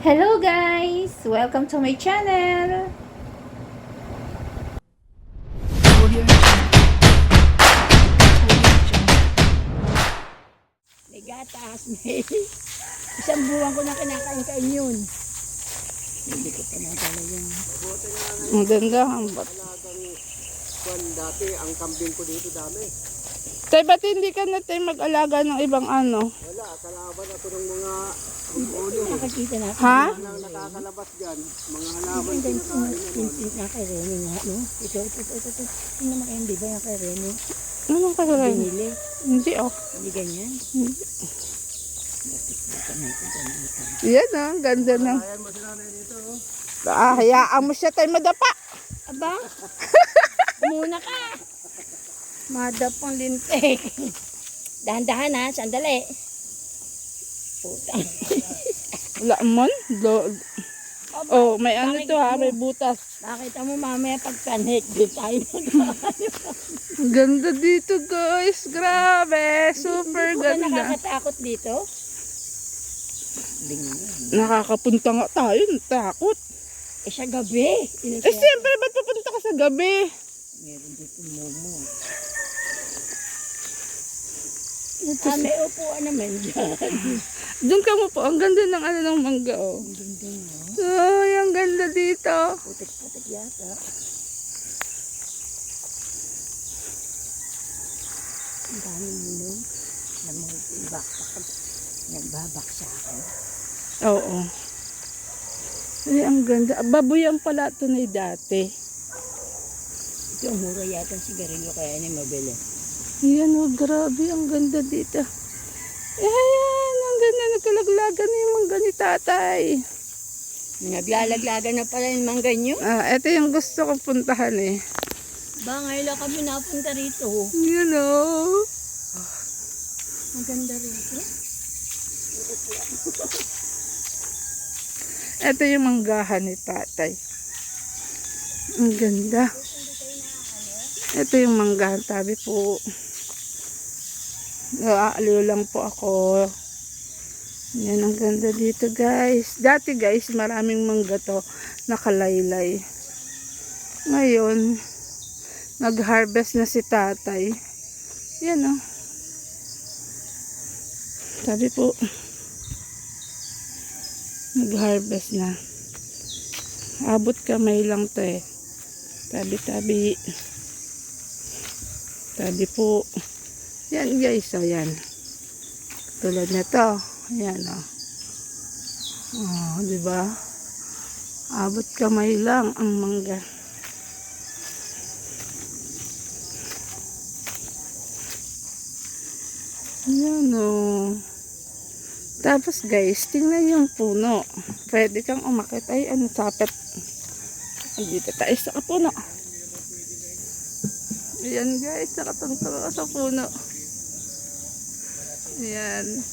Hello guys! Welcome to my channel! May gatas, may isang buwan ko na kinakain-kain yun. Hindi ko pa na talaga. Ang ganda ang bat. Dati, ang kambing ko dito dami. Tay, ba't hindi ka na tayo mag-alaga ng ibang ano? Wala, kalaban ako ng mga ulo. Nakakita natin. Ha? Nang nakakalabas dyan, mga halaman pinpin na kay Rene nga, no? Ito, ito, ito, ito. Hindi naman kayo, di ba yung kay Rene? Anong kagalan? Binili. Hindi oh. Hindi ganyan. Yan ah, ganda ng... Ayan mo si nanay dito. oh. Ah, hayaan mo siya tayo madapa. Aba, muna ka. Madapang lintik. Dahan-dahan ha, sandali. Putang. Wala man. Oh, may ano to ha, may butas. Nakita mo mamaya di tayo magkakaano. Ang Ganda dito guys. Grabe. Super Hindi ba ganda. nakakatakot dito? Nakakapunta nga tayo. Takot. Eh sa gabi. Eh siyempre, ba't pupunta ka sa gabi? Meron dito momo. Ah, may upuan naman dyan. Doon ka mo po. Ang ganda ng ano ng mangga oh. Ang ganda nga. Ay, ang ganda dito. Putik-putik yata. Ang daming minom. Alam mo, bakbak. Nagbabak sa akin. Oo. Ay, ang ganda. Baboyan pala ito na dati. Ito, mura yata ang sigarilyo kaya niya mabili. Yan oh, grabe. Ang ganda dito. Ayan, ang ganda. Nagkalaglagan na yung mangga ni tatay. Naglalaglagan na pala yung mangga nyo. Ah, ito yung gusto ko puntahan eh. Ba, ngayon lang kami napunta rito. Yan oh. Ang ganda rito. Ito yung manggahan ni tatay. Ang ganda. Ito yung manggahan. Tabi po. Naaaliw lang po ako. Yan ang ganda dito guys. Dati guys, maraming mangga to nakalaylay. Ngayon, nag-harvest na si tatay. Yan oh. Sabi po, nag-harvest na. Abot kamay lang to eh. Tabi-tabi. Tabi po. Yan guys, oh yan. Tulad na to. Ayan oh. Oh, di ba? Abot kamay lang ang mangga. Ayan oh. Tapos guys, tingnan yung puno. Pwede kang umakit. Ay, ano, sapet. Dito tayo sa puno. Ayan guys, nakatungtong sa puno. Ayan.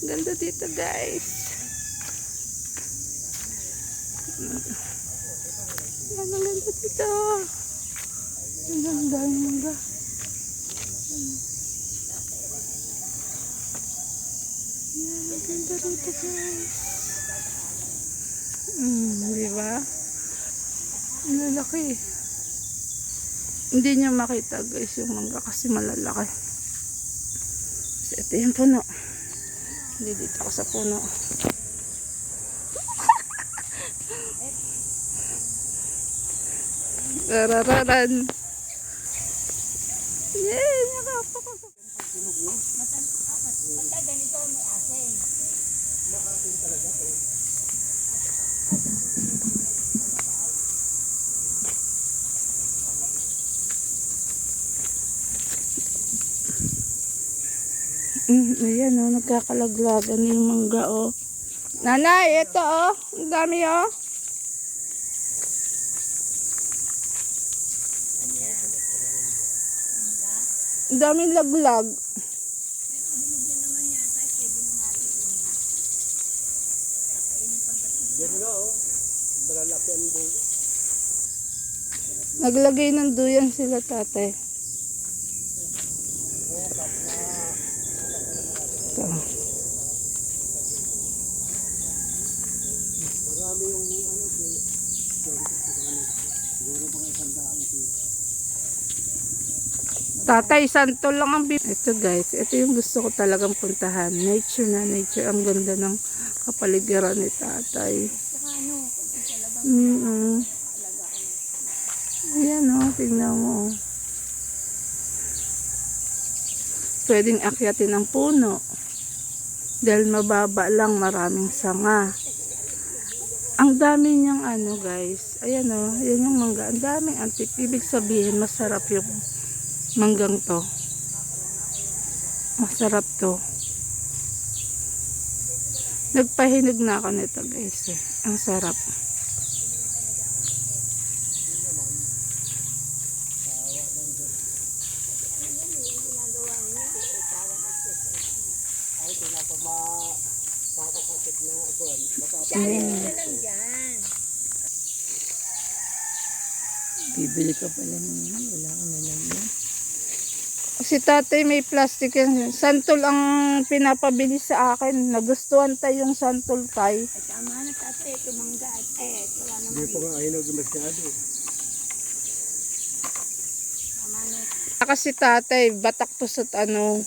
Ganda dito guys. Ayan, ang ganda dito. Ang ganda, ang ganda. Ayan, ang ganda rito guys. Mm, di ba? Ang lalaki. Hindi niya makita guys yung mangga kasi malalaki. So, ito yung puno. Hindi dito ako sa puno. Rarararan. Yay! Nakapako sa Mm, ayan oh, nagkakalaglagan yung mangga oh. Nanay, ito oh. Ang dami oh. Ang daming laglag. Naglagay ng duyan sila tatay. Ito. kami yung ano, siguro mga sandaan kilo. Tatay, santol lang ang bib. Ito guys, ito yung gusto ko talagang puntahan. Nature na nature. Ang ganda ng kapaligiran ni tatay. Talagang Mm Ayan o, tingnan mo. Pwedeng akyatin ang puno. Dahil mababa lang, maraming sanga. Ang dami niyang ano guys. Ayan o, ayan yung mangga. Ang daming antik. Ibig sabihin, masarap yung manggang to. Masarap to. Nagpahinog na ako nito guys. Eh. Ang sarap. Dyan. Bibili ka pala ng yan, wala ka na lang yan. Si tatay may plastic yan. Santol ang pinapabili sa akin. Nagustuhan tayo yung santol tay. Ay, tama na tatay, ito mangga at eh, wala naman. Hindi pa nga hinog masyado. Tama na Kasi tatay, batak to sa ano,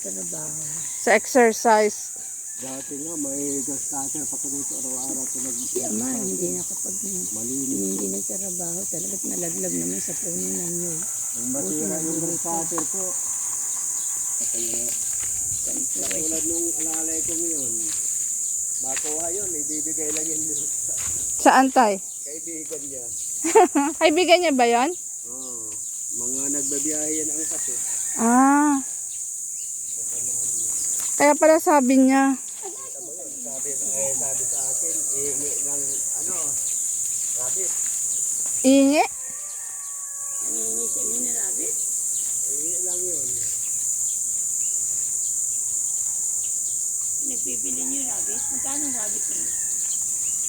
sa exercise. Dati nga may gas cutter pa ko dito araw-araw ko nag ama, hindi na kapag malinis. hindi nagtrabaho, talagat nalaglag naman sa puno ng yun. Yung masira yung gas cutter po. Tulad nung alalay ko ngayon, makuha yun, ibibigay lang yun Saan tay? kaibigan niya. Kaibigan niya ba yan? Oo. mga nagbabiyahe yan ang kasi. Ah. Kaya pala sabi niya, Sabi, eh, sabi sa akin, iingi ng ano, rabbit. ingi. Nangingi sa inyo na rabbit? Iingi lang yun. Nagpipili niyo rabbit? Magkano ang rabbit niyo?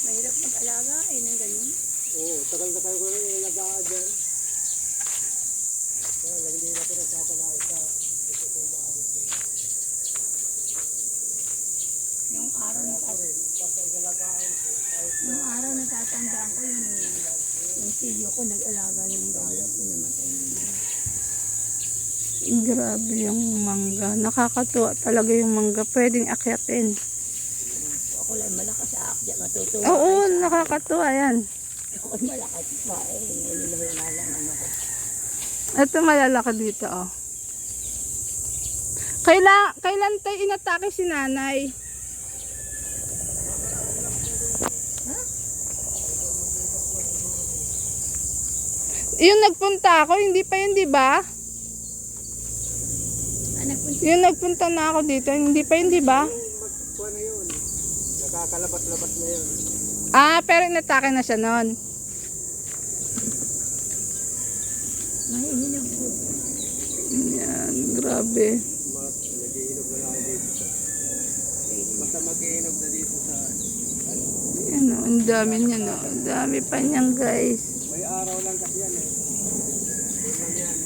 Mahirap mag-alaga eh, ng ganun. Oo, tagal na tayo ko rin ilagaan dyan. Kaya lang hindi na ko nagpapalaki sa Yung araw na Yung araw na tatandaan ko yung yung tiyo ko nag-alaga ng ganun. Pinamatay niya. Grabe yung mangga. Nakakatuwa talaga yung mangga. Pwedeng akyatin. Ako lang malakas sa akya, matutuwa. Oo, nakakatuwa yan. Ako malakas pa eh. Nililaw na lang ano ko. Ito malalaki dito, oh. Kailan, kailan tayo inatake si nanay? Yung nagpunta ako, hindi pa yun, di ba? Anak ko, Yung nagpunta na ako dito, hindi pa yun, di ba? Na yun. Nakakalabas-labas na yun. Ah, pero inatake na siya noon. mahihinog ko. Yan, grabe. Mas nag-iinog na lang dito. Basta mag-iinog na dito sa ano. Yan, oh, ang dami niya, no. Ang dami pa niyan, guys. May araw lang kasi yan eh. Yun lang yan.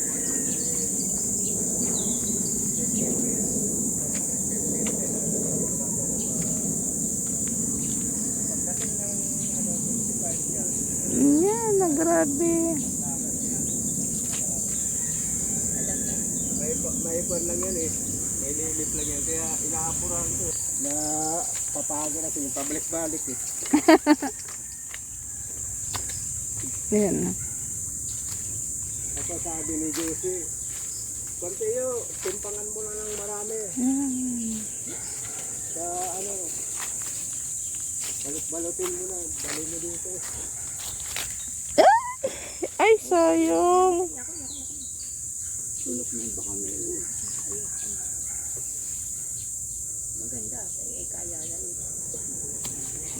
Pagdating ng ano, 55 yan, Yan, na grabe. may, may kwan lang yan eh. May lilip lang yan. Kaya inaapurahan ko. Na papago natin yung pabalik-balik eh. Yan, no. Ako sabi ni Josie, Kontiyo, timpangan mo na ng marami Yan. sa ano, balot-balotin mo na, dali mo dito. Ay, sayang. Sulok na baka.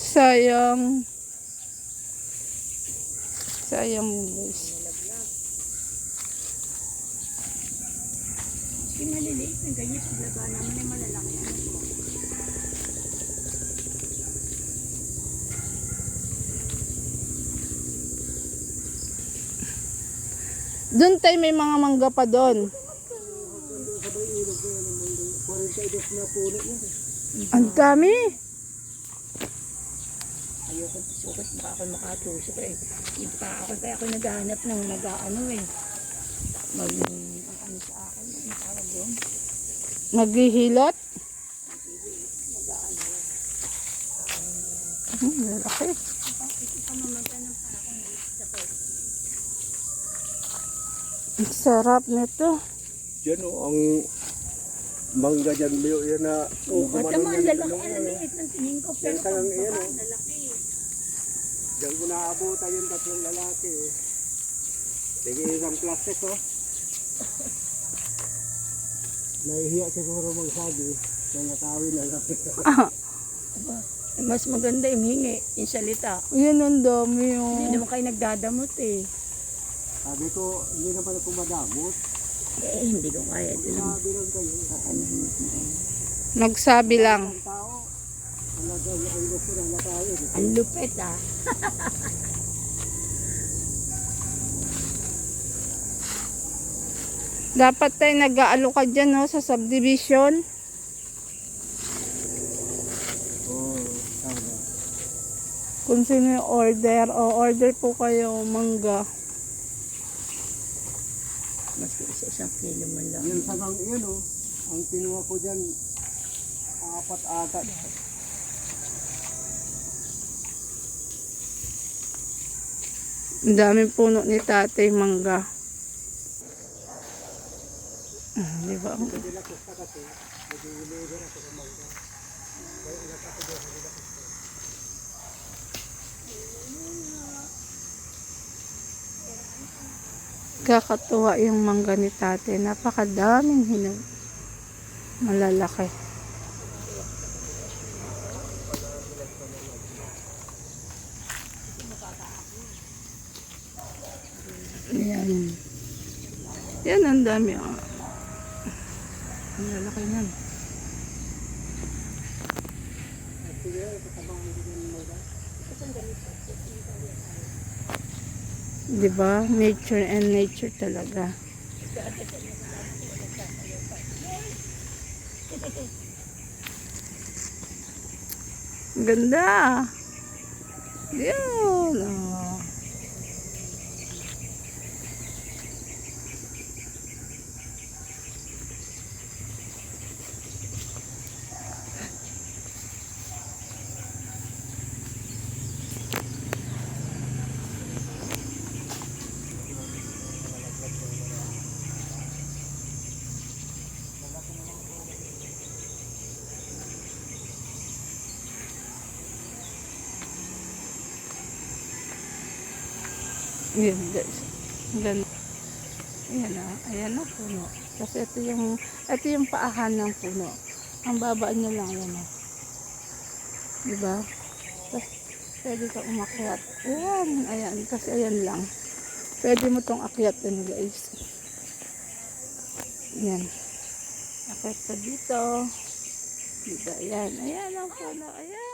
Sayang. Sayang, guys. Yung maliliit na ganyan, paglaga naman ay malalaki. Doon tayo may mga mangga pa doon. Sabay ilog ko yan, may 42 na puno yan. Ang dami. Ayun sukot-sukot, baka ako makatusok eh. Pa ako, kaya ako naghahanap ng nag-ano eh. Mag, ano sa akin, ano tawag doon? Maghihilot? Hmm, lalaki. Ang sarap nito. Diyan o, ang mangga dyan, Leo, yan na. Oo, gumanon at yan, lalaki, ano, ang liit ng tingin ko. Pero pag iyan, oh. lalaki. Diyan ko naabutan yung tatlong lalaki eh. Sige, isang plastic oh. Nahihiya siguro magsabi. Kaya natawin na lang. Eh, Mas maganda yung hingi, yung salita. Yan ang dami oh. Hindi naman kayo nagdadamot eh. Sabi ko, hindi naman ako madamot. Eh, hindi ko kaya din. Sabi lang kayo. Nagsabi lang. Ang lupit ah. Dapat tayo nag-aalo ka dyan no, sa subdivision. Kung sino yung order, o order po kayo mangga. Mas isa isang kilo man lang. Yan sagang yan oh. Ang kinuha ko dyan, apat ata. Ang daming puno ni tatay mangga. Ah, di ba? Kakatuwa yung mangga ni tatay. Napakadaming hinog. Malalaki. Ayan. Yan ang dami. Oh. Ang lalaki Di ba? Nature and nature talaga. Ganda. Yan. Oh. Yan guys. Ang. Ayan na. Ayan na puno. Kasi ito yung, ito yung paahan ng puno. Ang baba niya lang yan o. Diba? Tapos, pwede ka umakyat. Ayan, ayan. Kasi ayan lang. Pwede mo tong akyatin guys. Ayan. Akyat ka dito. Dito, ayan. Ayan ang puno. Ayan.